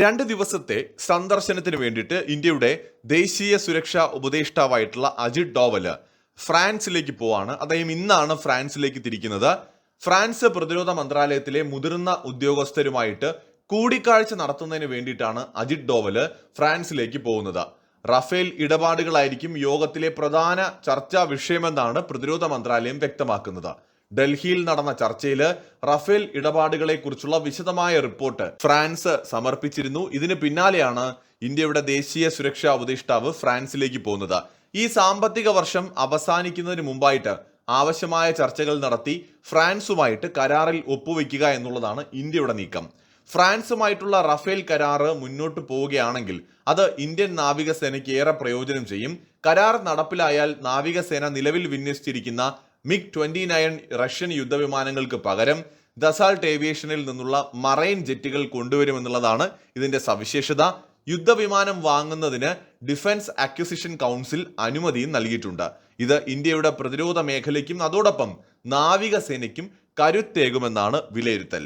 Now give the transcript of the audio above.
രണ്ട് ദിവസത്തെ സന്ദർശനത്തിന് വേണ്ടിയിട്ട് ഇന്ത്യയുടെ ദേശീയ സുരക്ഷാ ഉപദേഷ്ടാവായിട്ടുള്ള അജിത് ഡോവൽ ഫ്രാൻസിലേക്ക് പോവാണ്. അദ്ദേഹം ഇന്നാണ് ഫ്രാൻസിലേക്ക് തിരിക്കുന്നത്. ഫ്രാൻസ് പ്രതിരോധ മന്ത്രാലയത്തിലെ മുതിർന്ന ഉദ്യോഗസ്ഥരുമായിട്ട് കൂടിക്കാഴ്ച നടത്തുന്നതിന് വേണ്ടിയിട്ടാണ് അജിത് ഡോവൽ ഫ്രാൻസിലേക്ക് പോകുന്നത്. റഫേൽ ഇടപാടുകളായിരിക്കും യോഗത്തിലെ പ്രധാന ചർച്ചാ വിഷയമെന്നാണ് പ്രതിരോധ മന്ത്രാലയം വ്യക്തമാക്കുന്നത്. ഡൽഹിയിൽ നടന്ന ചർച്ചയിൽ റഫേൽ ഇടപാടുകളെ കുറിച്ചുള്ള വിശദമായ റിപ്പോർട്ട് ഫ്രാൻസ് സമർപ്പിച്ചിരുന്നു. ഇതിന് പിന്നാലെയാണ് ഇന്ത്യയുടെ ദേശീയ സുരക്ഷാ ഉപദേഷ്ടാവ് ഫ്രാൻസിലേക്ക് പോകുന്നത്. ഈ സാമ്പത്തിക വർഷം അവസാനിക്കുന്നതിന് മുമ്പായിട്ട് ആവശ്യമായ ചർച്ചകൾ നടത്തി ഫ്രാൻസുമായിട്ട് കരാറിൽ ഒപ്പുവെക്കുക എന്നുള്ളതാണ് ഇന്ത്യയുടെ നീക്കം. ഫ്രാൻസുമായിട്ടുള്ള റഫേൽ കരാറ് മുന്നോട്ട് പോവുകയാണെങ്കിൽ അത് ഇന്ത്യൻ നാവികസേനയ്ക്ക് ഏറെ പ്രയോജനം ചെയ്യും. കരാർ നടപ്പിലായാൽ നാവികസേന നിലവിൽ വിന്യസിച്ചിരിക്കുന്ന മിഗ് ട്വന്റി നയൻ റഷ്യൻ യുദ്ധവിമാനങ്ങൾക്ക് പകരം ദസാൾട്ട് ഏവിയേഷനിൽ നിന്നുള്ള മറൈൻ ജെറ്റുകൾ കൊണ്ടുവരുമെന്നുള്ളതാണ് ഇതിന്റെ സവിശേഷത. യുദ്ധവിമാനം വാങ്ങുന്നതിന് ഡിഫൻസ് അക്വിസിഷൻ കൗൺസിൽ അനുമതിയും നൽകിയിട്ടുണ്ട്. ഇത് ഇന്ത്യയുടെ പ്രതിരോധ മേഖലയ്ക്കും അതോടൊപ്പം നാവികസേനയ്ക്കും കരുത്തേകുമെന്നാണ് വിലയിരുത്തൽ.